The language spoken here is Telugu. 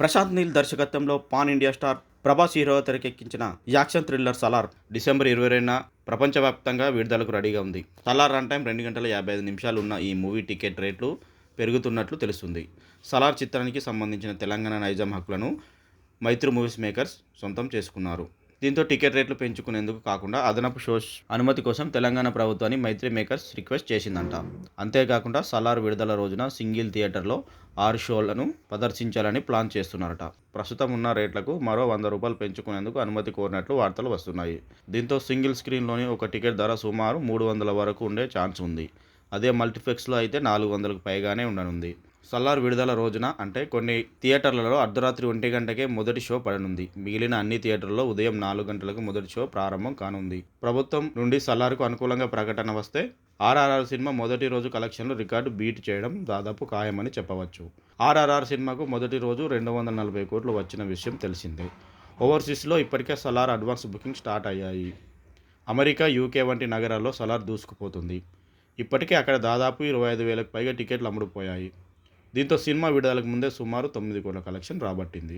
ప్రశాంత్ నీల్ దర్శకత్వంలో pan India star Prabhas hero తెరకెక్కించిన యాక్షన్ థ్రిల్లర్ సలార్ డిసెంబర్ ఇరవై రెండున ప్రపంచవ్యాప్తంగా విడుదలకు రెడీగా ఉంది. సలార్ రన్ టైం రెండు గంటల యాభై ఐదు నిమిషాలు ఉన్న ఈ మూవీ టికెట్ రేట్లు పెరుగుతున్నట్లు తెలుస్తుంది. సలార్ చిత్రానికి సంబంధించిన తెలంగాణ నైజాం హక్కులను మైత్రి మూవీస్ మేకర్స్ సొంతం చేసుకున్నారు. దీంతో టికెట్ రేట్లు పెంచుకునేందుకు కాకుండా అదనపు షోస్ అనుమతి కోసం తెలంగాణ ప్రభుత్వాన్ని మైత్రి మేకర్స్ రిక్వెస్ట్ చేసిందంట. అంతేకాకుండా సలార్ విడుదల రోజున సింగిల్ థియేటర్లో ఆరు షోలను ప్రదర్శించాలని ప్లాన్ చేస్తున్నారట. ప్రస్తుతం ఉన్న రేట్లకు మరో వంద రూపాయలు పెంచుకునేందుకు అనుమతి కోరినట్లు వార్తలు వస్తున్నాయి. దీంతో సింగిల్ స్క్రీన్లోని ఒక టికెట్ ధర సుమారు మూడు వందల వరకు ఉండే ఛాన్స్ ఉంది. అదే మల్టీప్లెక్స్లో అయితే నాలుగు వందలకు పైగానే ఉండనుంది. సల్లార్ విడుదల రోజున అంటే కొన్ని థియేటర్లలో అర్ధరాత్రి ఒంటి గంటకే మొదటి షో పడనుంది. మిగిలిన అన్ని థియేటర్లలో ఉదయం నాలుగు గంటలకు మొదటి షో ప్రారంభం కానుంది. ప్రభుత్వం నుండి సల్లార్కు అనుకూలంగా ప్రకటన వస్తే ఆర్ఆర్ఆర్ సినిమా మొదటి రోజు కలెక్షన్లు రికార్డు బీట్ చేయడం దాదాపు ఖాయమని చెప్పవచ్చు. ఆర్ఆర్ఆర్ సినిమాకు మొదటి రోజు రెండు వందల నలభై కోట్లు వచ్చిన విషయం తెలిసిందే. ఓవర్సీస్లో ఇప్పటికే సలార్ అడ్వాన్స్ బుకింగ్ స్టార్ట్ అయ్యాయి. అమెరికా యూకే వంటి నగరాల్లో సలార్ దూసుకుపోతుంది. ఇప్పటికే అక్కడ దాదాపు ఇరవై ఐదు వేలకు పైగా టికెట్లు అమ్ముడుపోయాయి. దీంతో సినిమా విడుదలకు ముందే సుమారు తొమ్మిది కోట్ల కలెక్షన్ రాబట్టింది.